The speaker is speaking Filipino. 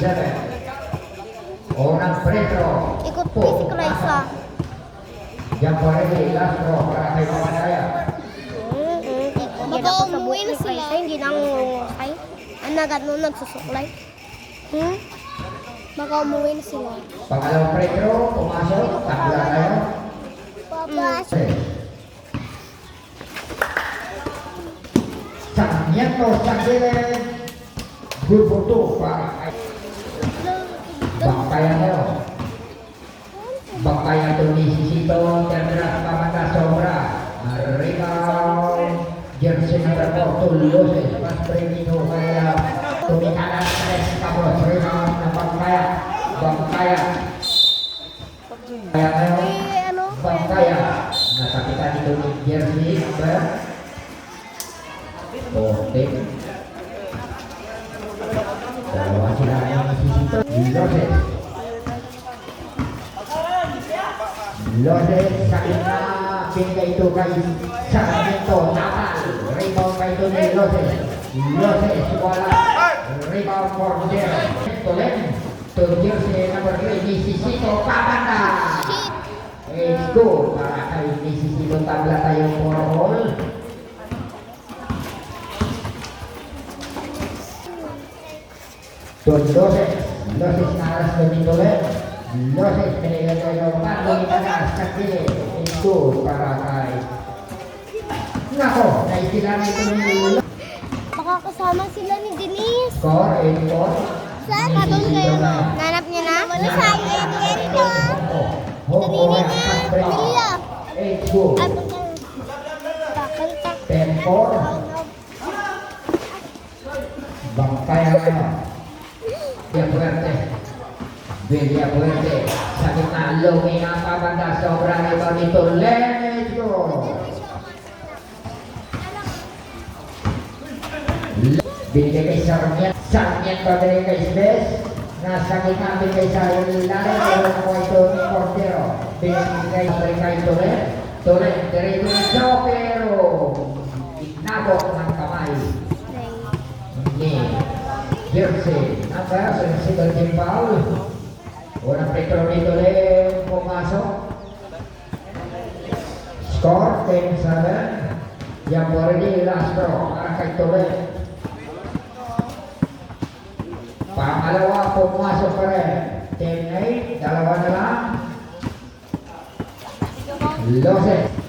97. Unang pretro. Ikot po si Clarissa. Yan po rin, last draw para kay Pamataya. Baka umuwi na sila. Hindi na ngungusay. Ang nagat nung nagsusuklay. Hmm? Baka umuwi na sila. Pangalawang pretro, pumasok, takla tayo. Papa. Sarmiento sa gilid. Grupo 2 para kay Bapayano Bapayano di Sisito Chandra Pamata Sombra. Rimau Jersin Reportul Yose Mas Primino Kaya. Tumikanan Tres Kapos Rimau Nampak Kaya Bapakaya Kaya Bapakaya Nah tapi tadi Jersi Apa Bohong Loses. Loses sakit na pinigay ito kay Sarmiento. Natal. Rebound kay ito ni Loses. Loses wala. Rebound for zero. Tolen. To Jersey number 3 ni Sisito Papanda. Shit. It's good para kay Sisito tabla tayo for all. Don Loses, Loses na aras ko dito ulit. Loses, pinigyan tayo ng tatlong itanas sa kilid. It's good para kay... Nako, naisilan ito ni Baka kasama sila ni Denise. Score, 8-4. Saan? Katong kayo mo. Nanap niya na? Wala sa akin. Yan ito. Nga. Pila. It's good. At Kakalta. 10-4. Bangkaya na. Fuerte. Villa Fuerte. Sa gitna, lumi ang pabanda. Sobrang ito dito. Let's go. Binigay kay Sarmiento. Sarmiento binigay kay Sves. Nasa gitna binigay sa ilalim. Pero nakuha ito ni Cordero. Binigay kay Toren. Toren, diretso pero inabot ng kamay ni Jersey. saya si Golden Paul orang Petroni itu mau masuk. Skor tim sana yang baru di Lastro arah Petroni pangalawa pumasok pa rin tim 8 dalawa na lang Loses